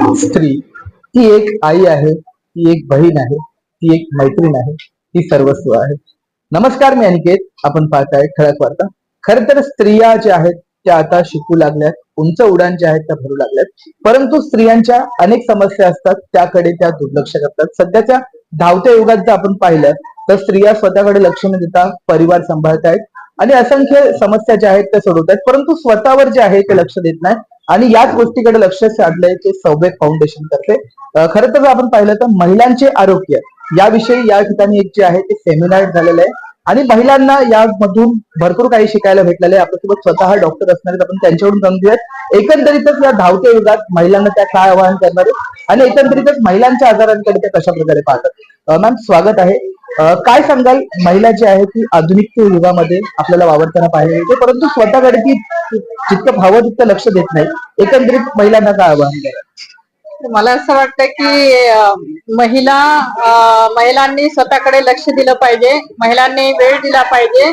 स्त्री ती एक आई आहे ती एक बहीण आहे ती एक मैत्रीण आहे ती सर्वस्व आहे. नमस्कार मी अनिकेत आपण पाहताय ठळक वार्ता. खर तर स्त्रिया ज्या आहेत त्या आता शिकू लागल्यात उंच उडान ज्या आहेत त्या भरू लागल्यात. परंतु स्त्रियांच्या अनेक समस्या असतात त्याकडे त्या दुर्लक्ष करतात. सध्याच्या धावत्या युगात जर आपण पाहिलं तर स्त्रिया स्वतःकडे लक्ष न देता परिवार सांभाळतायत. आणि असंख्य समस्या ज्या आहेत त्या सोडवत आहेत परंतु स्वतःवर जे आहे ते लक्ष देत नाही आणि याच गोष्टीकडे लक्ष साधलंय ते सौवेक फाउंडेशन तर्फे. खर खरं तर आपण पाहिलं तर महिलांचे आरोग्य याविषयी या ठिकाणी एक जे आहे ते सेमिनार झालेलं आहे. आणि महिलांना यामधून भरपूर काही शिकायला भेटलेलं आहे. आपल्यासोबत स्वतः डॉक्टर असणार आहेत. आपण त्यांच्याकडून जाऊन घेऊयात. एकंदरीतच या धावत्या युगात महिलांना त्या काय आवाहन करणार आहेत? आणि एकंदरीतच महिलांच्या आजारांकडे त्या कशा प्रकारे पाहतात मॅम स्वागत आहे. काय सांगाल? महिला जी आहे ती आधुनिक युगामध्ये आपल्याला वावरताना पाहायला मिळते परंतु स्वतःकडे ती जितकं भावं तितकं लक्ष देत नाही. एकंदरीत महिलांना काय आव्हान मला असं वाटतं की महिला महिलांनी स्वतःकडे लक्ष दिलं पाहिजे महिलांनी वेळ दिला पाहिजे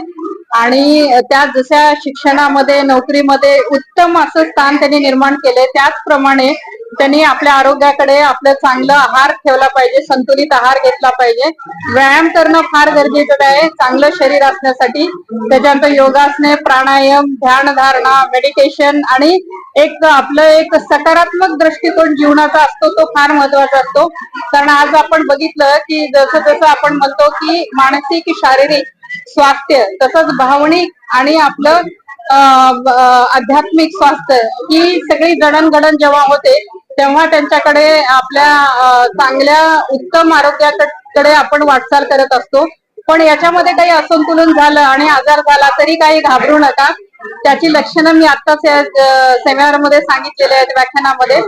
आणि त्या जशा शिक्षणामध्ये नोकरीमध्ये उत्तम असं स्थान त्यांनी निर्माण केले त्याचप्रमाणे त्यांनी आपल्या आरोग्याकडे आपलं चांगलं आहार ठेवला पाहिजे संतुलित आहार घेतला पाहिजे. व्यायाम करणं फार गरजेचं आहे चांगलं शरीर असण्यासाठी. त्याच्यानंतर योगासने प्राणायाम ध्यान धारणा मेडिटेशन आणि एक आपलं एक सकारात्मक दृष्टिकोन जीवनाचा असतो तो फार महत्त्वाचा असतो. कारण आज आपण बघितलं की जसं जसं आपण म्हणतो की मानसिक शारीरिक स्वास्थ्य तसंच भावनिक आणि आपलं आध्यात्मिक स्वास्थ्य ही सगळी जडणघडण जेव्हा होते तेव्हा त्यांच्याकडे आपल्या चांगल्या उत्तम आरोग्याकडे आपण वाटचाल करत असतो. पण याच्यामध्ये काही असंतुलन झालं आणि आजार झाला तरी काही घाबरू नका. त्याची लक्षणं मी आताच या सेमिनारमध्ये सांगितलेले आहेत व्याख्यानामध्ये.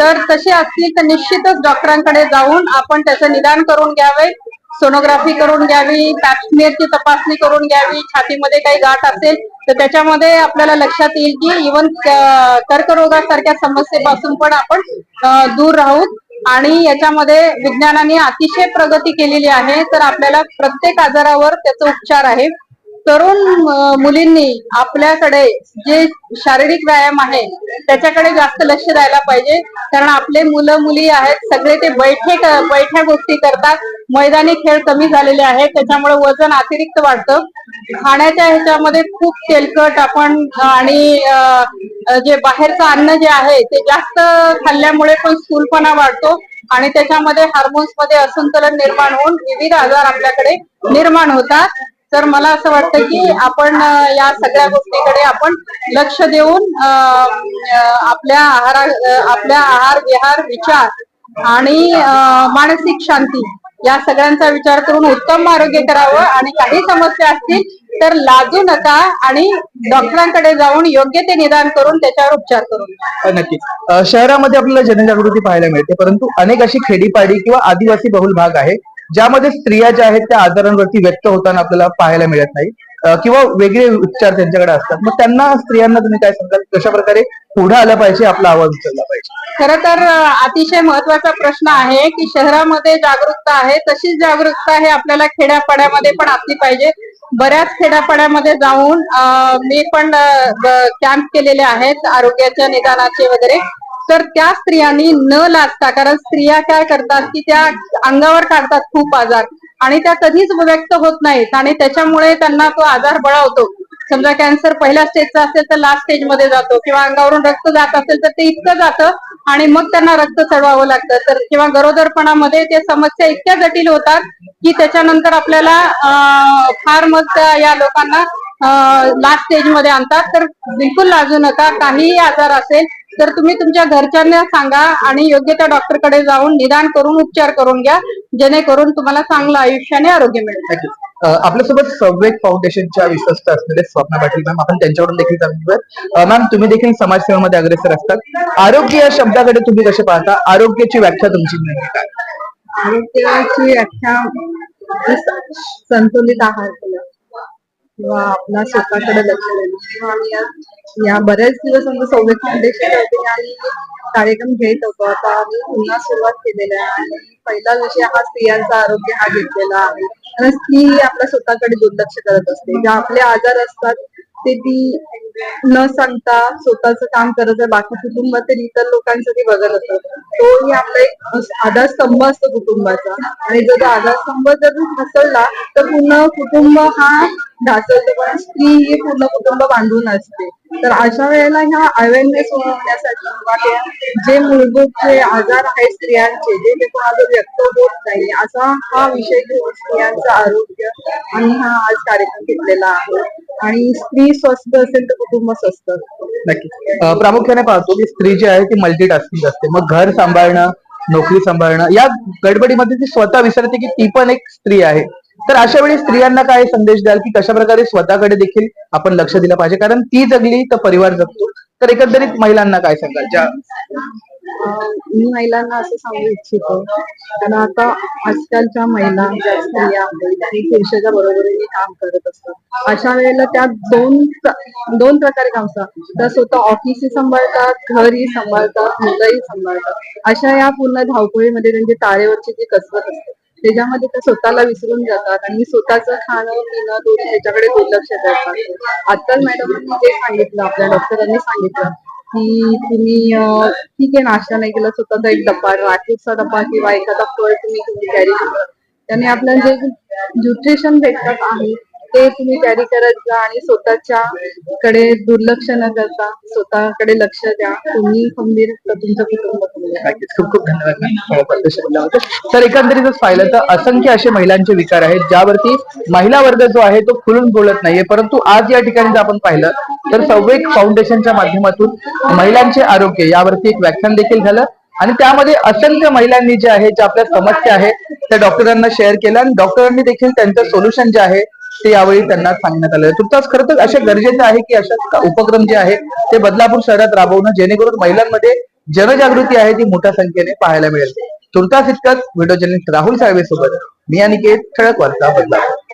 तर तशी असतील तर निश्चितच डॉक्टरांकडे जाऊन आपण त्याचं निदान करून घ्यावे. सोनोग्राफी करून घ्यावी काश्मीरची तपासणी करून घ्यावी छातीमध्ये काही गाठ असेल तर त्याच्यामध्ये आपल्याला लक्षात येईल की इवन कर्करोगासारख्या समस्येपासून पण आपण दूर राहू. आणि याच्यामध्ये विज्ञानाने अतिशय प्रगती केलेली आहे. तर आपल्याला प्रत्येक आजारावर त्याचा उपचार आहे. तरुण मुलींनी आपल्याकडे जे शारीरिक व्यायाम आहे त्याच्याकडे जास्त लक्ष द्यायला पाहिजे. कारण आपले मुलं मुली आहेत सगळे ते बैठे बैठ्या गोष्टी करतात. मैदानी खेळ कमी झालेले आहेत. त्याच्यामुळे वजन अतिरिक्त वाढतं. खाण्याच्या ह्याच्यामध्ये खूप तेलकट आपण आणि जे बाहेरचं अन्न जे आहे ते जास्त खाल्ल्यामुळे पण स्थूलपणा वाढतो. आणि त्याच्यामध्ये हार्मोन्समध्ये असंतुलन निर्माण होऊन विविध आजार आपल्याकडे निर्माण होतात. तर मला असं वाटतं की आपण या सगळ्या गोष्टीकडे आपण लक्ष देऊन आपल्या आहारा आपल्या आहार विहार विचार आणि मानसिक शांती या सगळ्यांचा विचार करून उत्तम आरोग्य करावं आणि काही समस्या असतील तर लाजू नका आणि डॉक्टरांकडे जाऊन योग्य ते निदान करून त्याच्यावर उपचार करून हो, नक्की शहरामध्ये आपल्याला जनजागृती पाहायला मिळते परंतु अनेक अशी खेडीपाडी किंवा आदिवासी बहुल भाग आहे ज्यामध्ये स्त्रिया ज्या आहेत त्या आजारांवरती व्यक्त होताना आपल्याला पाहायला मिळत नाही. किंवा वेगळे उपचार त्यांच्याकडे असतात. मग त्यांना स्त्रियांना तुम्ही काय सांगाल? कशा प्रकारे पुढे आलं पाहिजे आपला आवाज उचलला पाहिजे? खर तर अतिशय महत्त्वाचा प्रश्न आहे की शहरामध्ये जागरूकता आहे तशीच जागरूकता हे आपल्याला खेड्यापाड्यामध्ये पण असली पाहिजे. बऱ्याच खेड्यापाड्यामध्ये जाऊन मी पण कॅम्प केलेले आहेत आरोग्याच्या निदानाचे वगैरे. तर त्या स्त्रियांनी न लाजता कारण स्त्रिया काय करतात की त्या अंगावर काढतात खूप आजार. आणि त्या कधीच व्यक्त होत नाहीत. आणि त्याच्यामुळे त्यांना तो आजार बळावतो. समजा कॅन्सर पहिल्या स्टेजचा असेल तर लास्ट स्टेजमध्ये जातो. किंवा अंगावरून रक्त जात असेल तर ते इतकं जातं आणि मग त्यांना रक्त चढवावं लागतं. तर किंवा गरोदरपणामध्ये ते समस्या इतक्या जटिल होतात की त्याच्यानंतर आपल्याला फार मग या लोकांना लास्ट स्टेजमध्ये आणतात. तर बिलकुल लाजू नका. काहीही आजार असेल तर तुम्ही तुमच्या घरच्यांना सांगा आणि योग्य त्या डॉक्टरकडे जाऊन निदान करून उपचार करून घ्या जेणेकरून तुम्हाला चांगलं आयुष्य आणि आरोग्य मिळेल. आपल्यासोबत सौवेक फाउंडेशनच्या विश्वस्त असलेले स्वप्ना पाटील मॅम आपण त्यांच्याकडून देखील जाणून घेऊयात. मॅम तुम्ही देखील समाजसेवेमध्ये अग्रेसर असतात. आरोग्य या शब्दाकडे तुम्ही कसे पाहता? आरोग्याची व्याख्या तुमची आरोग्याची व्याख्या संतुलित आहार. केला किंवा आपला स्वतःकडे लक्ष देणं आम्ही या- बऱ्याच दिवस आमचं सौम्य फाउंडेशन होते आणि कार्यक्रम घेत होतो. आता आम्ही पुन्हा सुरुवात केलेली आहे. आणि पहिला विषय हा स्त्रियांचा आरोग्य हा घेतलेला आहे. कारण स्त्री ही आपल्या स्वतःकडे दुर्लक्ष करत असते. ज्या आपले आजार असतात ते ती न सांगता स्वतःच काम करत आहे बाकी कुटुंबातील इतर लोकांसाठी बघत असत तो ही आपला एक आधारस्तंभ असतो कुटुंबाचा. आणि जर तो आधारस्तंभ जर ढासळला तर पूर्ण कुटुंब हा ढासळतो. पण स्त्री ही पूर्ण कुटुंब बांधून असते. तर अशा वेळेला ह्या अवेअरनेस होण्यासाठी किंवा जे मूलभूत जे आजार आहेत स्त्रियांचे जे ते कोणाला व्यक्त होत नाही असा हा विषय घेऊन स्त्रियांचं आरोग्य आणि हा आज कार्यक्रम घेतलेला आहे. आणि स्त्री स्वस्त असेल तर कुटुंब स्वस्त असतं नक्की प्रामुख्याने पाहतो की स्त्री जी आहे ती मल्टीटास्किंग असते. मग घर सांभाळणं नोकरी सांभाळणं या गडबडीमध्ये ती स्वतः विसरते की ती पण एक स्त्री आहे. तर अशा वेळी स्त्रियांना काय संदेश द्याल की कशा प्रकारे स्वतःकडे देखील आपण लक्ष दिलं पाहिजे? कारण ती जगली तर परिवार जगतो. तर एकंदरीत महिलांना काय सांगाल? ज्या मी महिलांना असं सांगू इच्छितो. कारण आता आजकालच्या महिला ज्या स्त्रिया पुरुषाच्या बरोबरीने काम करत असतात. अशा वेळेला त्या दोन दोन प्रकारे काम असतात. त्या स्वतः ऑफिसही सांभाळतात घरही सांभाळतात मुलंही सांभाळतात. अशा या पूर्ण धावपळीमध्ये त्यांची तारेवरची जी कसरत असते त्याच्यामध्ये त्या स्वतःला विसरून जातात आणि स्वतःचं खाणं पिणं दोन्ही त्याच्याकडे दुर्लक्ष करतात. आजकाल मॅडमांनी जे सांगितलं आपल्या डॉक्टरांनी सांगितलं की तुम्ही ठीक आहे नाश्ता नाही केला स्वतःचा एक डब्बा रात्रीचा डब्बा किंवा एखादा फळ तुम्ही तुम्ही कॅरी करा. त्याने आपल्याला जे न्यूट्रिशन भेटतात आहे ते तुम्ही कॅरी करत जा आणि स्वतःच्या कडे दुर्लक्ष न करता स्वतःकडे लक्ष द्या. तुम्ही खंबीर तुमचं कुटुंब नक्कीच खूप खूप धन्यवाद. तर एकंदरीतच पाहिलं तर असंख्य असे महिलांचे विचार आहेत ज्यावरती महिला वर्ग जो आहे तो खुलून बोलत नाहीये. परंतु आज या ठिकाणी जर आपण पाहिलं तर सौवेक फाउंडेशनच्या माध्यमातून महिलांचे आरोग्य यावरती एक व्याख्यान देखील झालं. आणि त्यामध्ये असंख्य महिलांनी जे आहे ज्या आपल्या समस्या आहेत त्या डॉक्टरांना शेअर केल्या आणि डॉक्टरांनी देखील त्यांचं सोल्युशन जे आहे ते यावेळी त्यांना सांगण्यात आलं. तुर्तास खरं तर असे गरजेचं आहे की अशा उपक्रम जे आहे ते बदलापूर शहरात राबवणं जेणेकरून महिलांमध्ये जनजागृती आहे ती मोठ्या संख्येने पाहायला मिळेल. तुर्तास इतकंच. व्हिडिओ जर्नलिस्ट राहुल साहेबे सोबत मी अनिकेत ठळक वार्ता बदलापूर.